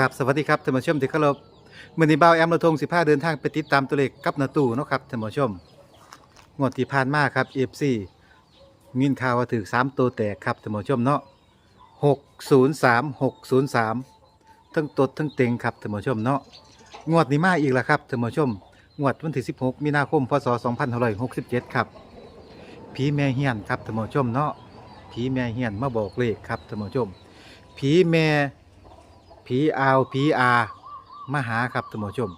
กับสวัสดีครับท่านผู้ชมที่เคารพมื้อนี้บ่าวแอมเราทง15 เดินทางไปติดตามตัวเลขกับนาตู่เนาะครับท่านผู้ชมงวดที่ผ่านมาครับ FC มีนข่าวว่าถึก3ตัวแตกครับท่านผู้ชมเนาะ603 603 ทั้งตดทั้งเต็งครับท่านผู้ชมเนาะงวดนี้มาอีกแล้วครับท่านผู้ชมงวดวันที่ 16 มีนาคม พศ 2567 ครับ ผีแม่เฮียนครับท่านผู้ชมเนาะผีแม่เฮียนมาบอกเลขครับท่านผู้ชมผีแม่ ผีอาวผีอามาหาครับท่านผู้ชม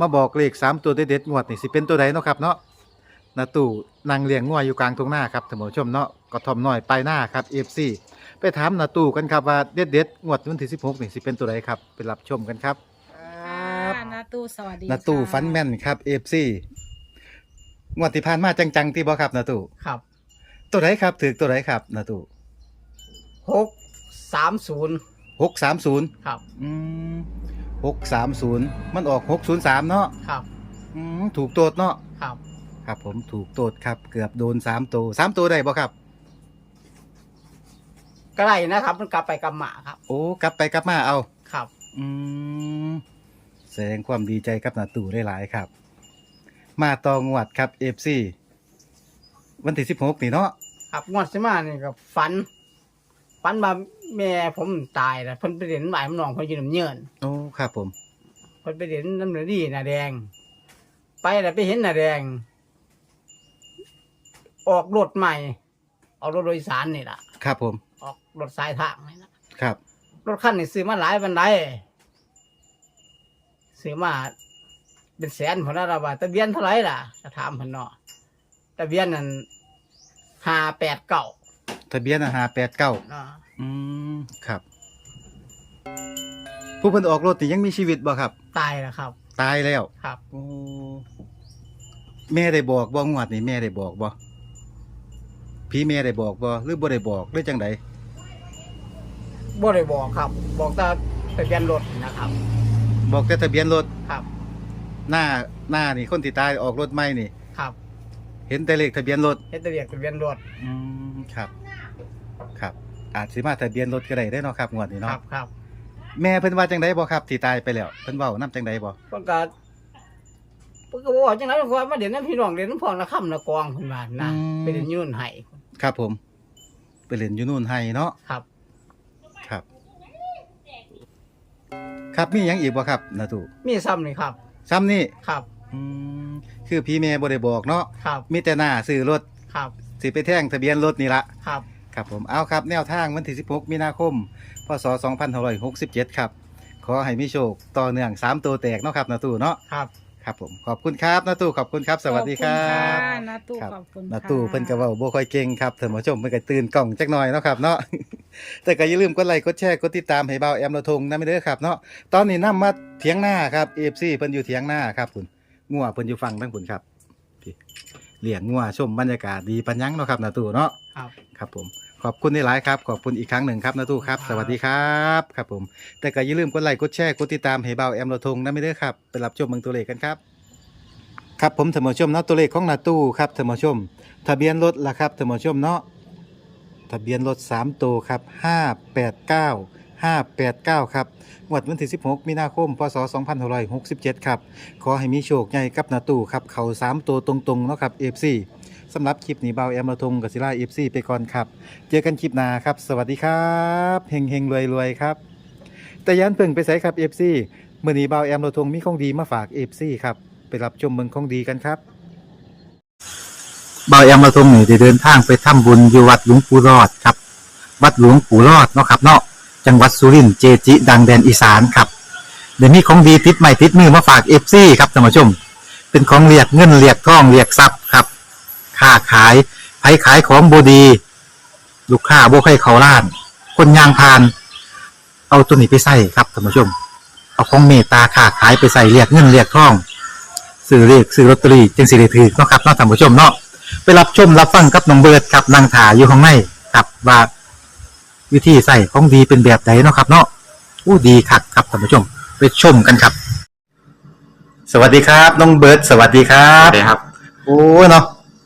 มาบอกเลขสามตัวเด็ดๆงวดนี่สิเป็นตัวใดเนาะครับเนาะนาตู่นางเลี้ยงงัวอยู่กลางทุ่งนาครับท่านผู้ชมเนาะก็ทอมน้อยไปหน้าครับ FC ไปถามนาตู่กันครับว่าเด็ดๆงวดวันที่16นี่สิเป็นตัวใดครับไปรับชมกันครับค่ะนาตู้สวัสดีนาตู่ค่ะฟันแม่นครับ FC งวดที่ผ่านมาจังๆที่บ่ครับนาตู่ครับตัวใดครับถือตัวใดครับนาตู่หกสามศูนย์ 630ครับอืมหกสามศูนย์มันออกหกศูนย์สามเนาะครับอืมถูกโตัวเนาะครับ ครับผมถูกโตัวครับ เกือบโดนสามตัวสามตัวได้บ่ครับ ก็ได้นะครับ มันกลับไปกลับมาครับ โอ้กลับไปกลับมาเอา ครับ อืมแสดงความดีใจกับนาตู่ได้หลายครับ มาตองวัดครับเอฟซีวันที่สิบหกนี่เนาะครับงวดสิมานี่ก็ฝันฝันว่า แม่ผมตายแล้วเพิ่นไปเรียนหมายมันน้องเพิ่นอยู่น้ำเยินโอ้ครับผม เพิ่นไปเรียนน้ำเหนือดีน่ะแดง ไปแล้วไปเห็นน่ะแดง ออกรถใหม่ออกรถโดยสารนี่ล่ะ ครับผม ออกรถสายทางนี่นะครับ รถคันนี้ซื้อมาหลายบันไดซื้อมาเป็นแสนพอนะระบาทะเบียนเท่าไหร่ล่ะจะถามเพิ่นเนาะทะเบียนนั่นห้าแปดเก้าทะเบียนหาแปดเก้า เนาะ อืมครับ ผู้เพิ่นออกรถนี่ยังมีชีวิตบ่ครับ ตายแล้วครับ ตายแล้วครับโอ้แม่ได้บอกบ่งวดนี่แม่ได้บอกบ่พี่แม่ได้บอกบ่หรือบ่ได้บอกหรือจังไดบ่ได้บอกครับ บอกแต่ทะเบียนรถนะครับ บอกแต่ทะเบียนรถครับ หน้าหน้านี่คนที่ตายออกรถใหม่นี่ ครับ เห็นแต่เลขทะเบียนรถเฮ็ดทะเบียนทะเบียนรถอืมครับครับ อาจสิมาทะเบียนรถก็ได้ได้อเนาะครับงวดนี้คเนาะรับครับแม่เพิ่นว่าจังไดบ่ครับที่ตายไปแล้วเพิ่นเว้านํจังไดบ่เพิ่นก็เพิ่นก็บอกจังได๋เพิ่นก็ว่ามาเดี๋ยวนั้นพี่น้องเดี๋ยวนั้นพ่อนะค่ำนะกองเพิ่นว่านะไปเรียนอยืนให้ครับผม ไปเล่นอยู่นู่นให้เนาะครับ ครับ ครับมีหยังอีกบ่ครับนาตูมีซ้ำนี่ครับ ซ้ำนี่ครับอืมคือพี่แม่บ่ได้บอกเนาะครับมีแต่หน้าซื้อรถครับสิไปแท่งทะเบียนรถนี่ละครับ ครับผมเอาครับแนวทางวันที่ 16 มีนาคม พศ 2567 ครับ ขอให้มีโชคต่อเนื่อง 3 ตัวแตกเนาะครับนาตู้เนาะครับ ครับผมขอบคุณครับนาตู้ขอบคุณครับ สวัสดีครัขอบบณค่ะ นาตู้ครับขอบคุณนาค่ะตู้เพิ่นก็เว้าบ่ค่อยเก่งครับท่านผู้ชมเพิ่นก็ตื่นกล้องจักหน่อยเนาะครับเนาะ แต่ก็อย่าลืมกดไลค์กดแชร์กดติดตามให้เบาแอมระทงนะไม่เด้อครับเนาะตอนนี้นํมาเถียงหน้าครับ FC เพิ่นอยู่เถียงหน้าครับคุณงัวเพิ่นอยู่ฟังทั้งคุณครับพี่เลี้ยงงัวชมบรรยากาศดีปัญญังเนาะครับนาตู้เนาะครับ ครับผมข อบคุณที่หลายครับขอบคุณอีกครั้งหนึ่งครับนาตู้ครับครับ สวัสดีครับครับผม แต่ก็อย่าลืมกดไลค์กดแชร์กดติดตามให้เบาแอมระทงนะไม่เด้อครับไปรับชมเมืองตัวเลขกันครับครับผมท่านผู้ชมเนาะตัวเลขของนาตู้ครับท่านผู้ชม ทะเบียนรถล่ะครับท่านผู้ชมเนาะทะเบียนรถ3ตัวครับ589 589 ครับงวดวันที่ 16 มีนาคม พศ 2567 ครับ ขอให้มีโชคใหญ่กับนาตู้ครับ เขา3 ตัวตรงๆ เนาะครับ FC สำหรับคลิปนี้เบาแอมระทงกับศิลา FC ไปก่อนครับ เจอกันคลิปหน้าครับ สวัสดีครับเฮงเฮงรวยรวยๆครับ แต่ยันเพิ่งไปใส่ครับ FC เมื่อนี้เบาแอมระทงมีของดีมาฝาก FC ครับ ไปรับชมเมืองของดีกันครับเบายอมาทงนี่ได้เดินทางไปทำบุญอยู่วัดหลวงปู่รอดครับ วัดหลวงปู่รอดเนาะครับเนาะจังหวัดสุรินทร์เจจิ ดังแดนอีสานครับเดี๋ยวนี้ของดีติดใหม่ติดมือมาฝากเอฟซีครับท่านผู้ชม เป็นของเรียกเงินเรียกทองเรียกทรัพย์ครับ ค้าขายไผขายของบดี ลูกค้าบ่ให้เขาล้าน คนยางพาน เอาตัวนี้ไปใส่ครับท่านผู้ชม เอาของเมตตาค้าขายไปใส่เรียกเงินเรียกทองซื้อเรียกซื้อลอตเตอรี่จึงสิได้ถือเนาะครับเนาะท่านผู้ชมเนาะไปรับชมรับฟังกับน้องเบิร์ดครับนางถาอยู่ข้างในครับว่าวิธีใส่ของดีเป็นแบบไหนเนาะครับเนาะอู้ดีคักครับท่านผู้ชม ไปชมกันครับ สวัสดีครับ น้องเบิร์ดสวัสดีครัครับบสวัสดีครับ โอ้เนาะ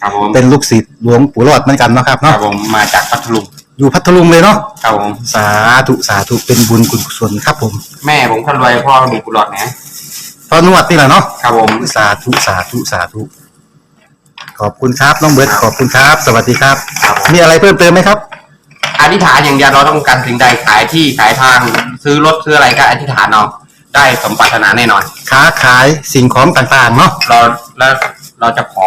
ครับผมเป็นลูกศิษย์หลวงปู่รอดเหมือนกันเนาะครับครัเนาะบผมมาจากพัทลุงอยู่พัทลุงเลยเนาะครับผมสาธุสาธุเป็นบุญคุณกุศลครับผมแม่ผมคนรวยพ่อมีกุหลาบนะพอนวดนี่แหละเนาะครับผม สาธุสาธุสาธุขอบคุณครับน้องเบิร์ดขอบคุณครับ สวัสดีครับ ครับผม มีอะไรเพิ่มเติมไหมครับ อธิษฐานอย่างเดียวเราต้องการสิ่งใดขายที่ขายทางซื้อรถซื้ออะไรก็อธิษฐานเอาได้สมปรารถนาแน่นอน ค้าขายสิ่งของต่างๆเนาะเราแล้วเราจะขอ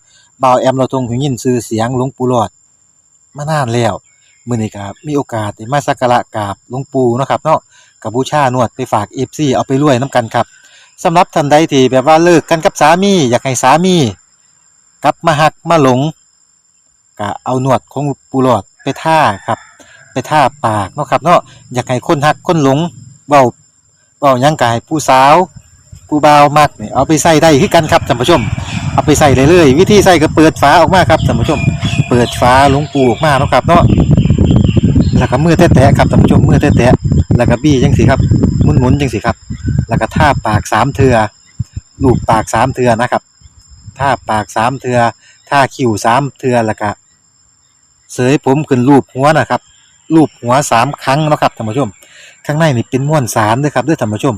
บ่าวแอมเราทรงหูยินชื่อเสียงหลวงปู่หลอดมานานแล้วมื้อนี้ก็มีโอกาสได้มาสักการะกราบหลวงปู่เนาะครับเนาะกับบูชานวดไปฝาก FC เอาไปรวยนํกันครับสำหรับท่านใดที่แบบว่าเลิกกันกับสามี อยากให้สามีกลับมาหักมาหลงก็เอาหนวดของปูหลอดไปท่าครับ ไปท่าปากเนาะครับเนาะอยากให้คนหักคนหลงเบาเบายังกายผู้สาว ผู้บ่าวมักนี่เอาไปใส่ได้คือกันครับท่านผู้ชม เอาไปใส่ได้เลยวิธีใส่ก็เปิดฝาออกมาครับท่านผู้ชม เปิดฝาหลวงปูออกมาเนาะครับเนาะแล้วก็มือแตะๆครับท่านผู้ชมมือแตะๆแล้วก็บี้จังสิครับหมุนๆจังสิครับ แล้วก็ท่าปากสามเทือลูบปากสามเทือนะครับท่าปากสามเทือท่าคิ้วสามเทือแล้วก็เสยผมขึ้นรูปหัวนะครับรูปหัวสามครั้งนะครับท่านผู้ชม ข้างในนี่เป็นม้วนสารด้วยครับด้วยท่านผู้ชม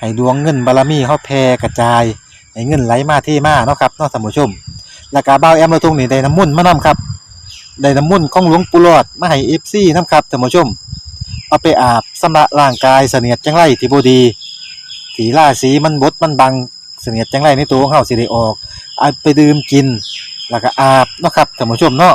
ให้ดวงเงินบารมีเขาแผ่กระจาย ให้เงินไหลมาที่มาเนาะครับเนาะท่านผู้ชม แล้วก็เบาแอมเราทงนี่ได้น้ำมุ่นมานํครับได้น้ำมุ่นของหลวงปู่หลอดมาให้เอฟซีนํครับท่านผู้ชม เอาไปอาบสำระร่างกายเสนียดจังไรที่บดีสีล่าสีมันบดมันบังเสนียดจังไรในตัวของเฮาสิได้ออกเอาไปดื่มกิน แล้วก็อาบเนาะครับท่านผู้ชมเนาะ